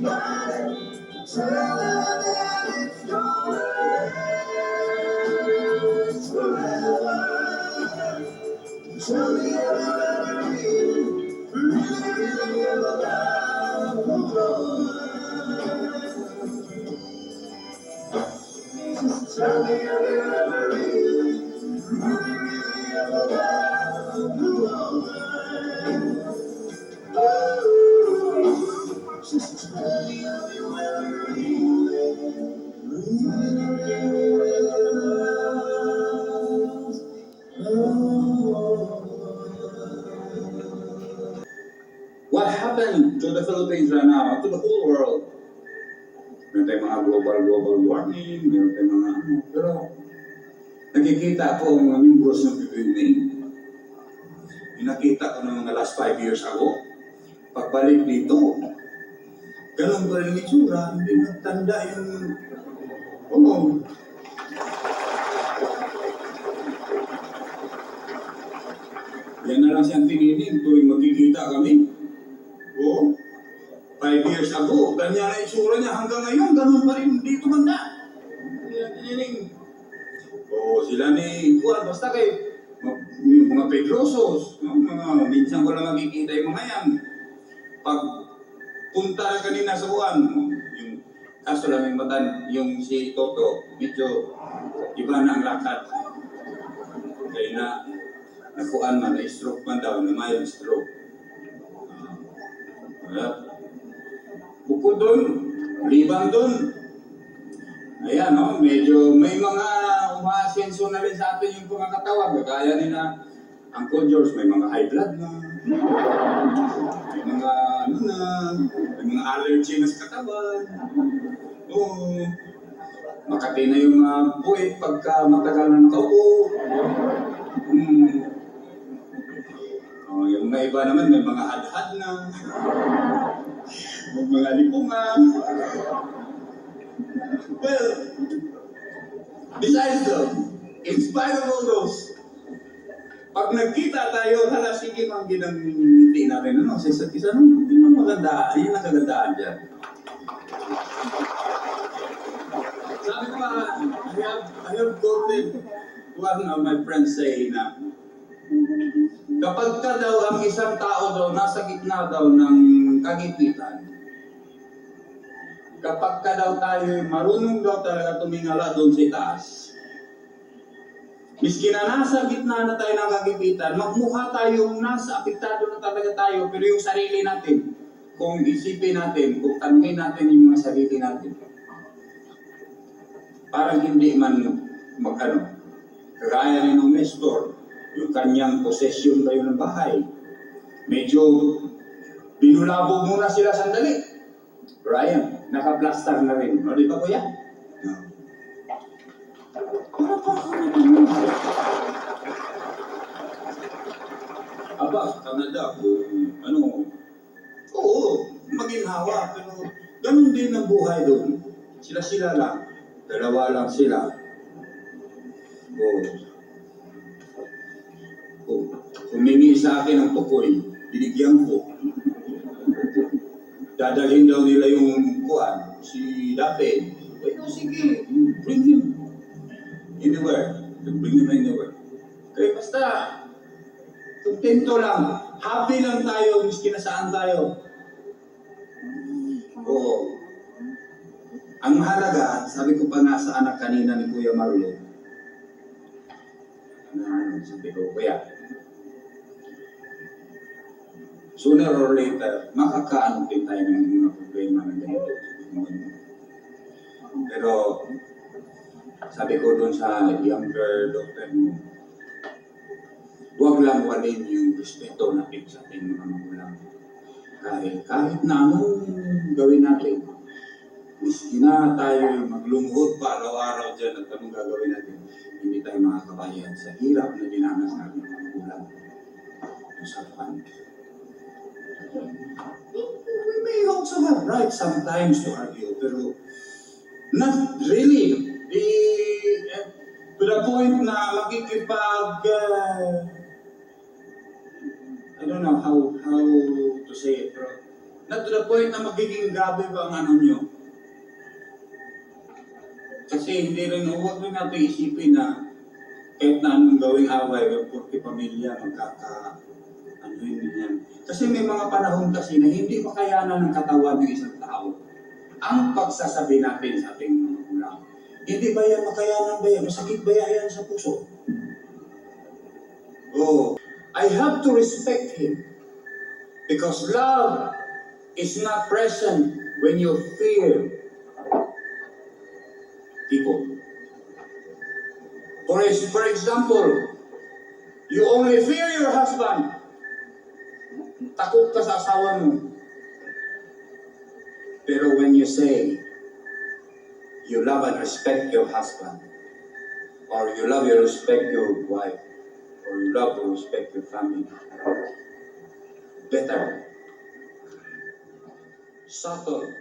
Nobody tell. To the Philippines right now, to the whole world? Meron tayong mga global, global warming, meron tayong mga ano, pero nakikita ko ang mga membros ng PBMA. Yung nakita ko ng mga last five years ago, pagbalik dito, ganun pa rin itsura, hindi nagtanda yung, oh, yan na lang siyang tininig tuwing magkikita kami. Oo. Five years ago, ganyan na itsura niya hanggang ngayon, ganun pa rin, hindi tumanda. Tininig. Oo, sila ni Juan, basta kay yung mga Pedrosos, no? mga, minsan ko lang makikita yung mga yan. Pag punta na kanina sa Juan, yung kaso lang yung matan, yung si Toto, medyo iba na ang lakad. Kaya na, nakuan man, na-stroke man daw, na mild stroke. Ah, Bukod doon, liban doon. Ayan, no? medyo may mga umaasenso na rin sa atin yung mga katawan. Kaya nila, ang George, may mga high blood na. May mga, ano na, may mga allergy na sa katawan. Oo. Makati na yung mga buwit pagka matagal na nakaupo. Hmm. Oh, yung mga iba naman, may mga hadhad na. May mga lipungan. Well, besides though, in spite of all those, pag nagkita tayo, hala, sige mang ginang hindi natin, ano, sa isa't isa, no? Yun ang maganda, yun ang kagandaan dyan. Sabi ko, I have, I have quoted one of my friends say na, kapag ka daw ang isang tao daw nasa gitna daw ng kagipitan, kapag ka daw tayo marunong daw talaga tumingala doon sa itaas, miski na nasa gitna na tayo ng kagipitan, magmukha tayong nasa apektado na talaga tayo, pero yung sarili natin, kung isipin natin, kung tanungin natin yung mga sarili natin, parang hindi man magano, kagaya ni nung Nestor, yung kanyang possession kayo ng bahay, medyo binulabog muna sila sandali. Brian, naka-plaster na rin. O, di ba kuya? No. Aba, Canada, kung ano, oo, maginhawa, pero ganun din ang buhay doon. Sila-sila lang, dalawa lang sila. Oo. Humingi sa akin ng tukoy, binigyan ko. Dadalhin daw nila yung kuan, si David. Eh, no, sige, bring him. Anywhere. Bring him anywhere. Kaya basta, kontento lang. Happy lang tayo, miski na saan tayo. Oo. Ang mahalaga, sabi ko pa nga sa anak kanina ni Kuya Marlo, na ano, sabi ko, Kuya, sooner or later, makakaano din tayo ng mga problema na ganito. Pero, sabi ko doon sa younger daughter mo, huwag lang walin yung respeto natin sa ating mga magulang. Kahit, kahit na anong gawin natin, miski na tayo maglumuhod pa araw-araw dyan at anong gagawin natin, hindi tayo makakabayan sa hirap na dinanas natin mga magulang. Usapan. We may also have right sometimes to argue, pero not really. The, eh, to the point na makikipag, uh, I don't know how how to say it, pero not to the point na magiging grabe ba ang ano nyo. Kasi hindi rin, huwag rin natin isipin na kahit na anong gawing away, porque pamilya, magkaka. Kasi may mga panahon kasi na hindi makayanan ng katawan ng isang tao. Ang pagsasabi natin sa ating mga magulang, hindi ba yan makayanan ba yan? Masakit ba yan sa puso? Oh, I have to respect him. Because love is not present when you fear people. For, for example, you only fear your husband. Takot ka sa asawa mo. Pero when you say, you love and respect your husband, or you love and respect your wife, or you love and respect your family, better. Subtle